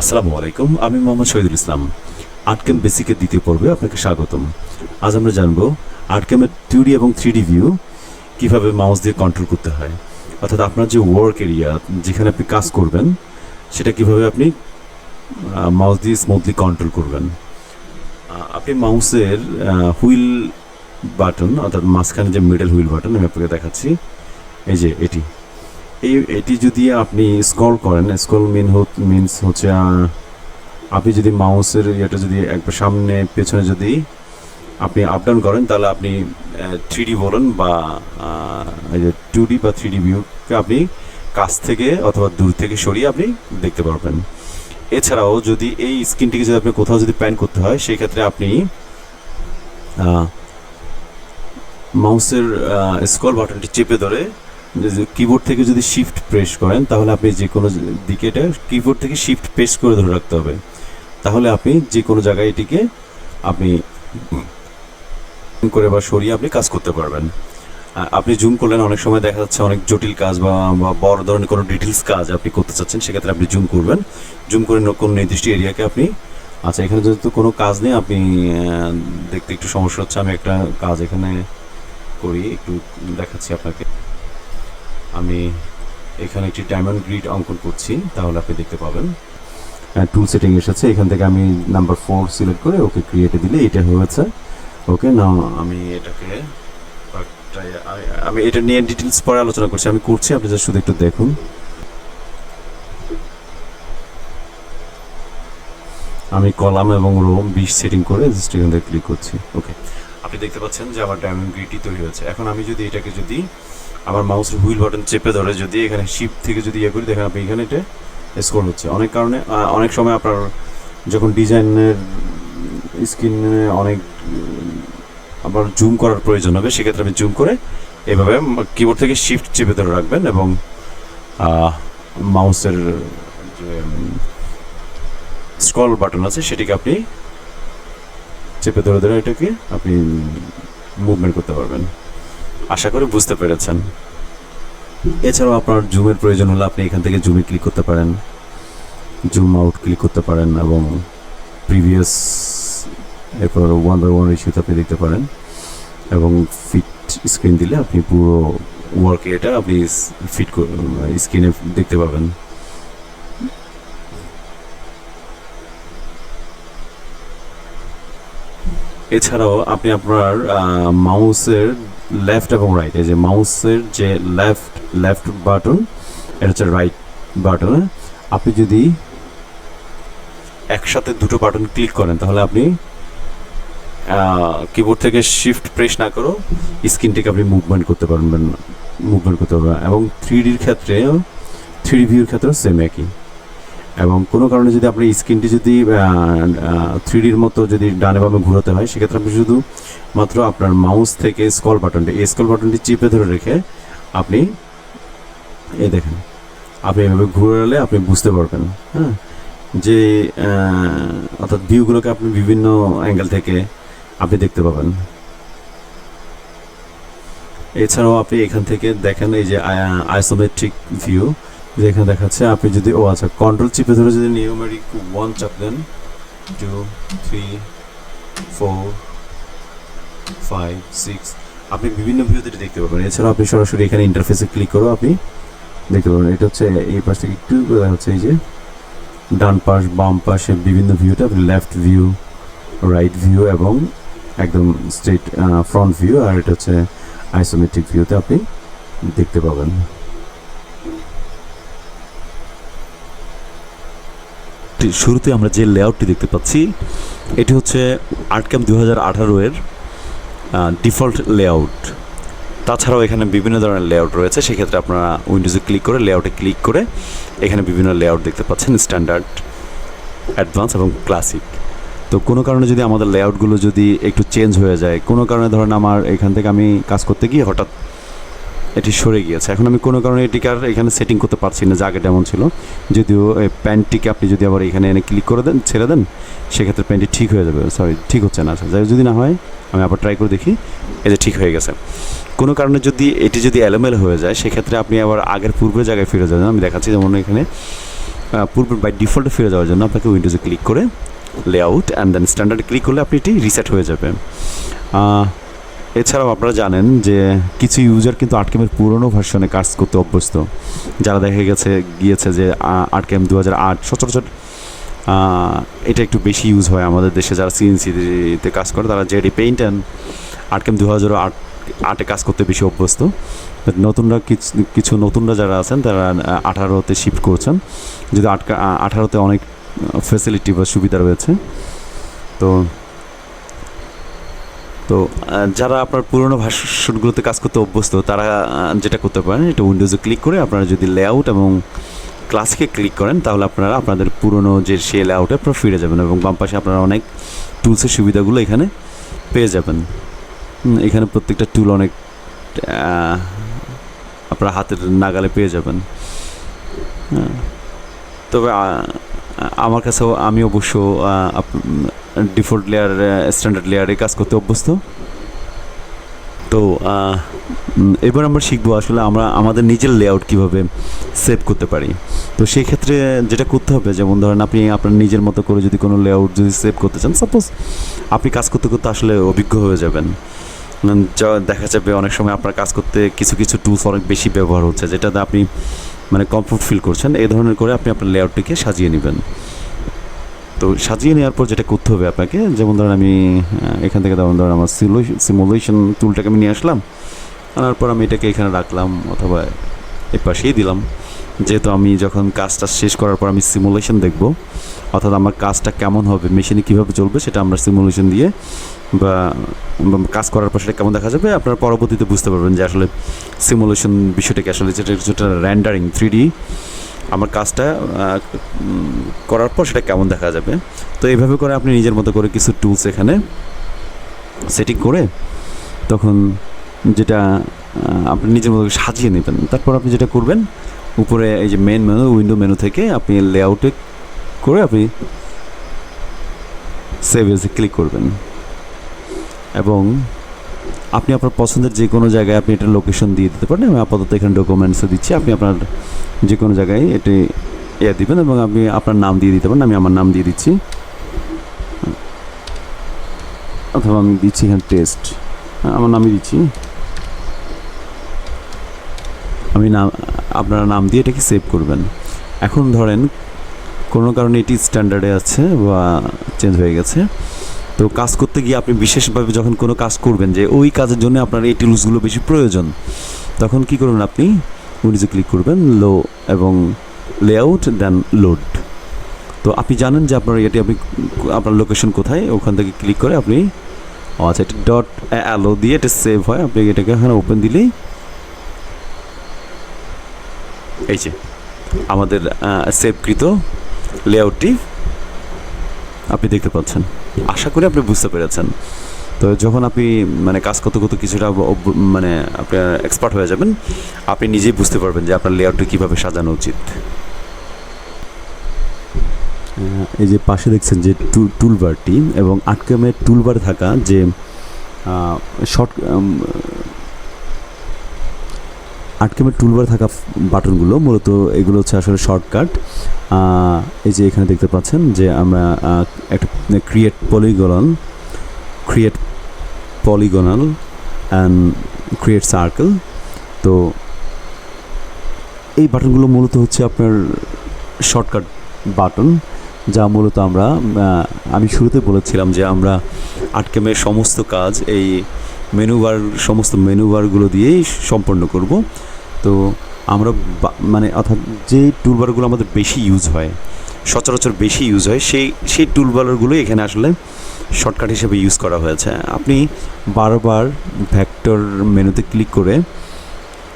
আসসালামু আলাইকুম, আমি মোহাম্মদ শহীদুল ইসলাম। আর্টকেম বেসিকের দ্বিতীয় পর্বে আপনাকে স্বাগতম। আজ আমরা জানব আর্টকেমের টু এবং থ্রি ডি ভিউ, কীভাবে মাউস দিয়ে কন্ট্রোল করতে হয়। অর্থাৎ আপনার যে ওয়ার্ক এরিয়া যেখানে আপনি কাজ করবেন, সেটা কীভাবে আপনি মাউস দিয়ে স্মুথলি কন্ট্রোল করবেন। আপনি মাউসের হুইল বাটন অর্থাৎ মাঝখানে যে মিডল হুইল বাটন আমি আপনাকে দেখাচ্ছি। এই যে এটি। এই, এটি যদি আপনি স্ক্রল করেন স্ক্রল মিন মিনস হচ্ছে আপনি যদি মাউসের ইয়েটা যদি একবার সামনে, পেছনে যদি আপনি আপ ডাউন করেন, তাহলে আপনি থ্রি বলেন বা টু ডি বা থ্রি ডি ভিউকে আপনি কাছ থেকে অথবা দূর থেকে সরিয়ে আপনি দেখতে পারবেন। এছাড়াও যদি এই স্ক্রিনটিকে যদি আপনি কোথাও যদি প্যান করতে হয় সেই ক্ষেত্রে আপনি মাউসের স্কল বাটনটি চেপে ধরে কিবোর্ড থেকে যদি শিফট প্রেস করেন, তাহলে আপনি যে কোনো দিকে এটা কিবোর্ড থেকে শিফট প্রেস করে ধরে রাখতে হবে। তাহলে আপনি যে কোনো জায়গায় এটিকে আপনি করে বা সরিয়ে আপনি কাজ করতে পারবেন। আপনি জুম করলেন, অনেক সময় দেখা যাচ্ছে অনেক জটিল কাজ বা বড় ধরনের কোনো ডিটেলস কাজ আপনি করতে চাচ্ছেন, সেক্ষেত্রে আপনি জুম করবেন। জুম করে কোনো নির্দিষ্ট এরিয়াকে আপনি আচ্ছা এখানে যেহেতু কোনো কাজ নেই, আপনি দেখতে একটু সমস্যা হচ্ছে, আমি একটা কাজ এখানে করি, একটু দেখাচ্ছি আপনাকে। আমি এখানে একটি ডায়মন্ড গ্রিড অঙ্কন করছি, তাহলে আপনি দেখতে পাবেন। টুল সেটিং এসেছে এখান থেকে আমি নাম্বার ফোর সিলেক্ট করে ওকে ক্রিয়েটে দিলে এটা হয়েছে ওকে না আমি এটাকে আমি- এটা নিয়ে ডিটেলস পরে আলোচনা করছি, আমি করছি, আপনি জাস্ট শুধু একটু দেখুন। আমি কলাম এবং রো বিশ সেটিং করে জাস্ট এখান থেকে ক্লিক করছি। ওকে আপনি দেখতে পাচ্ছেন যে আমার ডায়মন্ড গ্রিডটি তৈরি হয়েছে। এখন আমি যদি এটাকে যদি আমার মাউসের হুইল বাটন চেপে ধরে যদি এখানে শিফট থেকে যদি ইয়ে করি, দেখেন আপনি এখানে এটা স্ক্রল হচ্ছে। অনেক কারণে অনেক সময় আপনার যখন ডিজাইনের স্ক্রিনে অনেক আবার জুম করার প্রয়োজন হবে, সেক্ষেত্রে আপনি জুম করে এভাবে কিবোর্ড থেকে শিফট চেপে ধরে রাখবেন এবং মাউসের যে স্ক্রল বাটন আছে, সেটিকে আপনি চেপে ধরে ধরে এটাকে আপনি মুভমেন্ট করতে পারবেন। আশা করি বুঝতে পেরেছেন। এছাড়াও আপনার জুমের প্রয়োজন হলে আপনি এখান থেকে জুমে ক্লিক করতে পারেন। জুম আউট ক্লিক করতে পারেন এবং প্রিভিয়াস এরপর ওয়ান বাই ওয়ান রেশিওতে আপনি দেখতে পারেন। এবং ফিট স্ক্রিন দিলে আপনি পুরো ওয়ার্ক এটা আপনি ফিট স্ক্রিনে দেখতে পাবেন। এছাড়াও আপনি আপনার মাউসের লেফট এবং রাইট এই যে মাউসের যে লেফট লেফট বাটন এটা হচ্ছে রাইট বাটন আপনি যদি একসাথে দুটো বাটন ক্লিক করেন, তাহলে আপনি কিবোর্ড থেকে শিফট প্রেস না করেও স্ক্রিনটিকে আপনি মুভমেন্ট করতে পারবেন মুভমেন্ট করতে পারবেন। এবং থ্রি ডির ক্ষেত্রে থ্রি ভিউর ক্ষেত্রেও সেম একই। এবং কোনো কারণে যদি আপনি স্ক্রিনটি যদি থ্রি ডির মতো যদি ডানে বামে ঘোরাতে হয়, সেক্ষেত্রে আপনি শুধু মাত্র আপনার মাউস থেকে স্কল বাটনটি, এই স্কল বাটনটি চিপে ধরে রেখে আপনি, এই দেখেন, আপনি এভাবে ঘুরালে আপনি বুঝতে পারবেন হ্যাঁ? যে অর্থাৎ ভিউগুলোকে আপনি বিভিন্ন অ্যাঙ্গেল থেকে আপনি দেখতে পাবেন। এছাড়াও আপনি এখান থেকে দেখেন এই যে আইসোমেট্রিক ভিউ। যেখানে দেখাচ্ছে, আপনি যদি, ও আচ্ছা কন্ট্রোল চিপে ধরে যদি নিউমেরিক ওয়ান চাপ then two three four five six আপনি বিভিন্ন ভিউতে দেখতে পাবেন এছাড়াও আপনি সরাসরি এখানে ইন্টারফেসে ক্লিক করেও আপনি দেখতে পাবেন এটা হচ্ছে এই পাশ থেকে একটু দেখা হচ্ছে এই যে, ডান পাশ, বাম পাশে বিভিন্ন ভিউতে আপনি লেফট ভিউ রাইট ভিউ এবং একদম স্ট্রেট ফ্রন্ট ভিউ আর এটা হচ্ছে আইসোমেট্রিক ভিউতে আপনি দেখতে পাবেন। টি- শুরুতে আমরা যে লেআউটটি দেখতে পাচ্ছি, এটি হচ্ছে আর্টক্যাম দু হাজার ডিফল্ট লেআউট। তাছাড়াও এখানে বিভিন্ন ধরনের লেআউট রয়েছে, সেক্ষেত্রে আপনারা উইন্ডোজে ক্লিক করে লেআউটে ক্লিক করে এখানে বিভিন্ন লেআউট দেখতে পাচ্ছেন, স্ট্যান্ডার্ড, অ্যাডভান্স এবং ক্লাসিক। তো কোনো কারণে যদি আমাদের লেআউটগুলো যদি একটু চেঞ্জ হয়ে যায়, কোনো কারণে ধরেন আমার এখান থেকে আমি কাজ করতে গিয়ে হঠাৎ এটি সরে গিয়েছে। এখন আমি কোনো কারণে এটিকে আর এখানে সেটিং করতে পারছি না আগে যেমন ছিল। যদিও প্যান্টটিকে আপনি যদি আবার এখানে এনে ক্লিক করে দেন, ছেড়ে দেন, সেক্ষেত্রে প্যান্টটি ঠিক হয়ে যাবে। সরি ঠিক হচ্ছে না আচ্ছা। যাই যদি না হয়, আমি আবার ট্রাই করে দেখি যে ঠিক হয়ে গেছে। কোনো কারণে যদি এটি যদি এলোমেলো হয়ে যায়, সেক্ষেত্রে আপনি আবার আগের পূর্বের জায়গায় ফিরে যাবেন। আমি দেখাচ্ছি যেমন এখানে পূর্বের বাই ডিফল্টে ফিরে যাওয়ার জন্য আপনাকে উইন্ডোজে ক্লিক করে layout and then standard click করলে আপনি এটি রিসেট হয়ে যাবে। এছাড়াও আপনারা জানেন যে কিছু ইউজার কিন্তু আটকেমের পুরনো ভার্সনে কাজ করতে অভ্যস্ত। যারা দেখা গেছে, গিয়েছে যে আটকেম দু হাজার আট, সচরাচর এটা একটু বেশি ইউজ হয় আমাদের দেশে। যারা সিএনসিতে কাজ করে, তারা জেডি পেইন্ট অ্যান্ড আটকেম দু হাজার আট আটে কাজ করতে বেশি অভ্যস্ত। নতুনরা কিছু নতুনরা যারা আছেন, তারা আঠারোতে শিফট করছেন। যদি আটকা আঠারোতে অনেক ফেসিলিটি বা সুবিধা রয়েছে, তো তো যারা আপনার পুরোনো ভার্সনগুলোতে কাজ করতে অভ্যস্ত, তারা যেটা করতে পারেন এটা উইন্ডোজে ক্লিক করে আপনারা যদি লেআউট এবং ক্লাসকে ক্লিক করেন, তাহলে আপনারা আপনাদের পুরনো যে সে লেআউটে আপনারা ফিরে যাবেন এবং বাম পাশে আপনারা অনেক টুলসের সুবিধাগুলো এখানে পেয়ে যাবেন এখানে প্রত্যেকটা টুল অনেক আপনারা হাতের নাগালে পেয়ে যাবেন হ্যাঁ। তবে আমার কাছেও, আমি অবশ্য ডিফল্ট লেয়ার স্ট্যান্ডার্ড লেয়ারে কাজ করতে অভ্যস্ত। তো এবার আমরা শিখব আসলে আমরা আমাদের নিজের লেআউট কীভাবে সেভ করতে পারি। তো সেই ক্ষেত্রে যেটা করতে হবে, যেমন ধরেন আপনি আপনার নিজের মতো করে যদি কোনো লেআউট যদি সেভ করতে চান সাপোজ আপনি কাজ করতে করতে আসলে অভিজ্ঞ হয়ে যাবেন। যা দেখা যাবে অনেক সময় আপনার কাজ করতে কিছু কিছু টুলস অনেক বেশি ব্যবহার হচ্ছে, যেটাতে আপনি মানে কমফোর্ট ফিল করছেন। এই ধরনের করে আপনি আপনার লেআউটটিকে সাজিয়ে নেবেন। তো সাজিয়ে নেওয়ার পর যেটা করতে হবে আপনাকে, যেমন ধরেন আমি এখান থেকে যেমন ধরেন আমার সিমুলেশন টুলটাকে আমি নিয়ে আসলাম, আনার পর আমি এটাকে এখানে রাখলাম অথবা এ পাশেই দিলাম। যেহেতু আমি যখন কাজটা শেষ করার পর আমি সিমুলেশন দেখব, অর্থাৎ আমার কাজটা কেমন হবে মেশিনে কীভাবে চলবে সেটা আমরা সিমুলেশন দিয়ে বা কাজ করার পর সেটা কেমন দেখা যাবে, আপনারা পরবর্তীতে বুঝতে পারবেন যে আসলে সিমুলেশন বিষয়টাকে আসলে যেটা যেটা র্যান্ডারিং থ্রি আমার কাজটা করার পর সেটা কেমন দেখা যাবে? তো এইভাবে করে আপনি নিজের মতো করে কিছু টুলস এখানে সেটিং করে তখন যেটা আপনি নিজের মতো সাজিয়ে নেবেন। তারপর আপনি যেটা করবেন, উপরে এই যে মেন মেনু উইন্ডো মেনু থেকে আপনি লেআউটে করে আপনি সেভ এসে ক্লিক করবেন। এবং আপনি আপনার পছন্দের যে কোনো জায়গায় আপনি এটা লোকেশন দিয়ে দিতে পারেন, আমি আপাতত এখানে ডকুমেন্টসও দিচ্ছি, আপনি আপনার যে কোনো জায়গায় এটি ইয়ে দিবেন এবং আপনি আপনার নাম দিয়ে দিতে পারেন, আমি আমার নাম দিয়ে দিচ্ছি। অথবা আমি দিচ্ছি এখানে টেস্ট আমার নামই দিচ্ছি। আমি নাম, আপনারা নাম দিয়ে এটাকে সেভ করবেন। এখন ধরেন, কোনো কারণে এটি স্ট্যান্ডার্ডে আছে বা চেঞ্জ হয়ে গেছে তো কাজ করতে গিয়ে আপনি বিশেষভাবে যখন কোনো কাজ করবেন যে ওই কাজের জন্য আপনার এই টুলসগুলো বেশি প্রয়োজন, তখন কি করবেন আপনি? উইন্ডোজে ক্লিক করবেন লো এবং লেআউট দেন লোড তো আপনি জানেন যে আপনার এটি আপনি আপনার লোকেশন কোথায়? ওখান থেকে ক্লিক করে আপনি আচ্ছা এটা ডট অ্যালো দিয়ে এটা সেভ হয়। আপনি এটাকে এখানে ওপেন দিলেই এই যে আমাদের সেভকৃত লেআউটটি আপনি দেখতে পাচ্ছেন। আশা করি আপনি বুঝতে পেরেছেন। তো যখন আপনি মানে কাজ করতে করতে কিছুটা মানে আপনার এক্সপার্ট হয়ে যাবেন, আপনি নিজেই বুঝতে পারবেন যে আপনার লেআউটটি কীভাবে সাজানো উচিত। এই যে পাশে দেখছেন যে টুলবারটি এবং আটকামের টুলবার থাকা যে শর্ট আটকামের টুলবার থাকা বাটনগুলো, মূলত এগুলো হচ্ছে আসলে শর্টকাট এই যে এখানে দেখতে পাচ্ছেন যে আমরা একটা create polygonal create polygonal and create circle তো এই বাটনগুলো মূলত হচ্ছে আপনার শর্টকাট বাটন, যা মূলত আমরা আমি শুরুতে বলেছিলাম যে আমরা আটকেমের সমস্ত কাজ এই মেনু বার সমস্ত মেনু বারগুলো দিয়েই সম্পন্ন করব। তো আমরা মানে অর্থাৎ যে টুলবারগুলো আমাদের বেশি ইউজ হয়, সচরাচর বেশি ইউজ হয়, সেই সেই টুলবারগুলোই এখানে আসলে শর্টকাট হিসেবে ইউজ করা হয়েছে। আপনি বারবার ভ্যাক্টর মেনুতে ক্লিক করে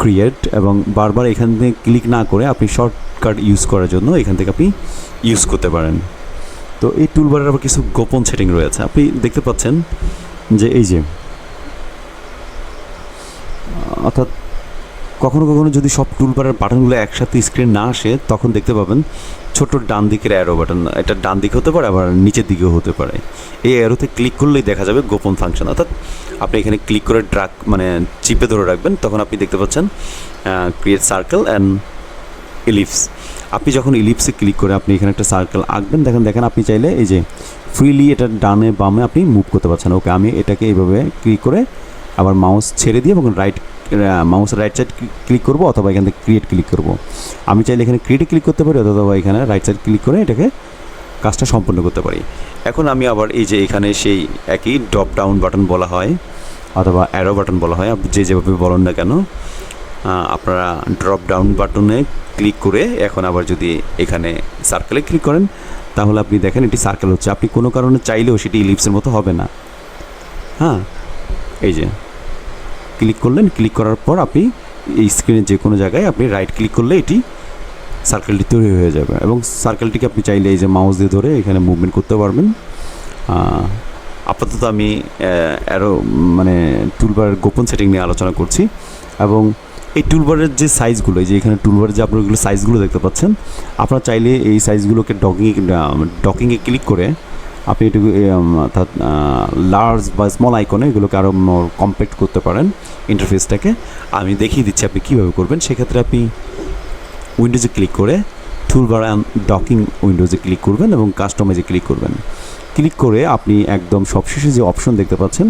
ক্রিয়েট এবং বারবার এখান থেকে ক্লিক না করে আপনি শর্টকাট ইউজ করার জন্য এখান থেকে আপনি ইউজ করতে পারেন। তো এই টুলবারের আবার কিছু গোপন সেটিং রয়েছে। আপনি দেখতে পাচ্ছেন যে এই যে, অর্থাৎ কখনো কখনো যদি সব টুল টুলবারের বাটনগুলো একসাথে স্ক্রিন না আসে, তখন দেখতে পাবেন ছোট ডান দিকের অ্যারো বাটন এটা ডান দিকে হতে পারে, আবার নিচের দিকেও হতে পারে। এই অ্যারোতে ক্লিক করলেই দেখা যাবে গোপন ফাংশন অর্থাৎ আপনি এখানে ক্লিক করে ড্রাগ মানে চিপে ধরে রাখবেন, তখন আপনি দেখতে পাচ্ছেন ক্রিয়েট সার্কেল অ্যান্ড এলিপস আপনি যখন ইলিপসে ক্লিক করে আপনি এখানে একটা সার্কেল আঁকবেন, দেখেন দেখেন, আপনি চাইলে এই যে ফ্রিলি এটা ডানে বামে আপনি মুভ করতে পারছেন। ওকে আমি এটাকে এইভাবে ক্লিক করে আবার মাউস ছেড়ে দিয়ে এবং right mouse right side click করব অথবা এখান থেকে ক্রিয়েট ক্লিক করব। আমি চাইলে এখানে ক্রিয়েটে ক্লিক করতে পারি অথবা এখানে রাইট সাইড ক্লিক করে এটাকে কাজটা সম্পূর্ণ করতে পারি। এখন আমি আবার এই যে এখানে সেই একই ড্রপ ডাউন বাটন বলা হয়, অথবা অ্যারো বাটন বলা হয়, আপনি যে যেভাবে বলেন না কেন আপনারা ড্রপ ডাউন বাটনে ক্লিক করে এখন আবার যদি এখানে সার্কেলে ক্লিক করেন, তাহলে আপনি দেখেন এটি সার্কেল হচ্ছে। আপনি কোনো কারণে চাইলেও সেটি ইলিপসের মতো হবে না। হ্যাঁ এই যে। ক্লিক করলেন ক্লিক করার পর আপনি এই স্ক্রিনের যে কোনো জায়গায় আপনি রাইট ক্লিক করলে এটি সার্কেলটি তৈরি হয়ে যাবে এবং সার্কেলটিকে আপনি চাইলে এই যে মাউস দিয়ে ধরে এখানে মুভমেন্ট করতে পারবেন। আপাতত আমি অ্যারো মানে টুলবারের গোপন সেটিং নিয়ে আলোচনা করছি এবং এই টুলবারের যে সাইজগুলো যে এখানে টুলবারের যে আপনার সাইজগুলো দেখতে পাচ্ছেন, আপনারা চাইলে এই সাইজগুলোকে ডকিংয়ে ডকিংয়ে ক্লিক করে আপনি এটুকু এ, উম, অর্থাৎ লার্জ বা স্মল আইকনে এগুলোকে আরও কম্প্যাক্ট করতে পারেন ইন্টারফেসটাকে আমি দেখিয়ে দিচ্ছি আপনি কীভাবে করবেন। সেক্ষেত্রে আপনি উইন্ডোজে ক্লিক করে টুলবার ডকিং উইন্ডোজে ক্লিক করবেন এবং কাস্টমাইজে ক্লিক করবেন। ক্লিক করে আপনি একদম সবশেষে যে অপশন দেখতে পাচ্ছেন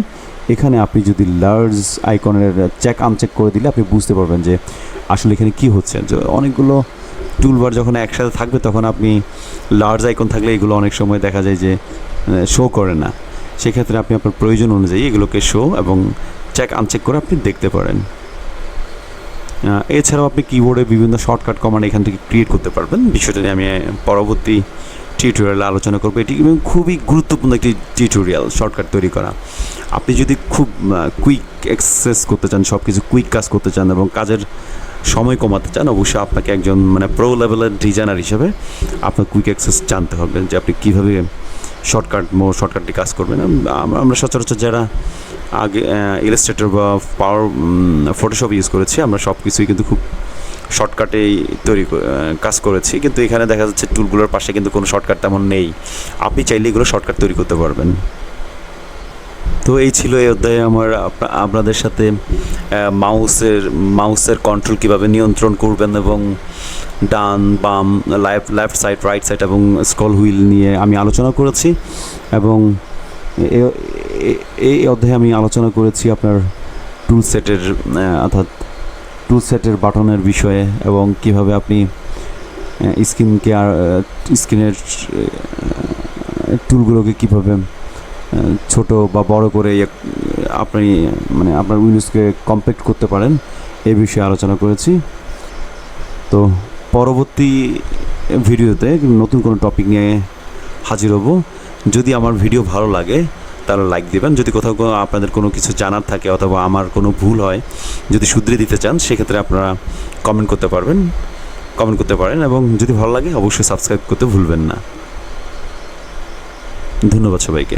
এখানে আপনি যদি লার্জ আইকনের চেক আনচেক করে দিলে আপনি বুঝতে পারবেন যে আসলে এখানে কি হচ্ছে। অনেকগুলো টুলবার যখন একসাথে থাকবে তখন আপনি লার্জ আইকন থাকলে এগুলো অনেক সময় দেখা যায় যে শো করে না। সেক্ষেত্রে আপনি আপনার প্রয়োজন অনুযায়ী এগুলোকে শো এবং চেক আনচেক করে আপনি দেখতে পারেন। এছাড়াও আপনি কিবোর্ডে বিভিন্ন শর্টকাট কমান্ড এখান থেকে ক্রিয়েট করতে পারবেন। বিষয়টা নিয়ে আমি পরবর্তী টিউটোরিয়ালে আলোচনা করব। এটি খুবই গুরুত্বপূর্ণ একটি টিউটোরিয়াল শর্টকাট তৈরি করা। আপনি যদি খুব কুইক এক্সেস করতে চান সব কিছু কুইক কাজ করতে চান এবং কাজের সময় কমাতে চান, অবশ্যই আপনাকে একজন মানে প্রো লেভেলের ডিজাইনার হিসেবে আপনার কুইক অ্যাক্সেস জানতে হবে যে আপনি কীভাবে শর্টকাট মোর শর্টকাটটি কাজ করবেন। আমরা সচরাচর যারা আগে ইলাস্ট্রেটর বা পাওয়ার ফটোশপ ইউজ করেছি, আমরা সব কিছুই কিন্তু খুব শর্টকাটেই তৈরি কাজ করেছি। কিন্তু এখানে দেখা যাচ্ছে টুলগুলোর পাশে কিন্তু কোনো শর্টকাট তেমন নেই। আপনি চাইলে এগুলো শর্টকাট তৈরি করতে পারবেন। তো এই ছিল এই অধ্যায়ে আমার আপনাদের সাথে মাউসের মাউসের কন্ট্রোল কীভাবে নিয়ন্ত্রণ করবেন এবং ডান, বাম life left side right side এবং স্ক্রল হুইল নিয়ে আমি আলোচনা করেছি এবং এই অধ্যায়ে আমি আলোচনা করেছি আপনার টুল সেটের অর্থাৎ টুল সেটের বাটনের বিষয়ে এবং কীভাবে আপনি স্ক্রিনকে আর স্ক্রিনের টুলগুলোকে কীভাবে ছোট বা বড় করে আপনি মানে আপনার উইন্ডোজকে কম্প্যাক্ট করতে পারেন এই বিষয়ে আলোচনা করেছি। তো পরবর্তী ভিডিওতে নতুন কোনো টপিক নিয়ে হাজির হব। যদি আমার ভিডিও ভালো লাগে, তাহলে লাইক দিবেন। যদি কোথাও কোনো আপনাদের কোনো কিছু জানার থাকে অথবা আমার কোনো ভুল হয়, যদি শুধরে দিতে চান, সেক্ষেত্রে আপনারা কমেন্ট করতে পারবেন। কমেন্ট করতে পারেন এবং যদি ভালো লাগে, অবশ্যই সাবস্ক্রাইব করতে ভুলবেন না। ধন্যবাদ সবাইকে।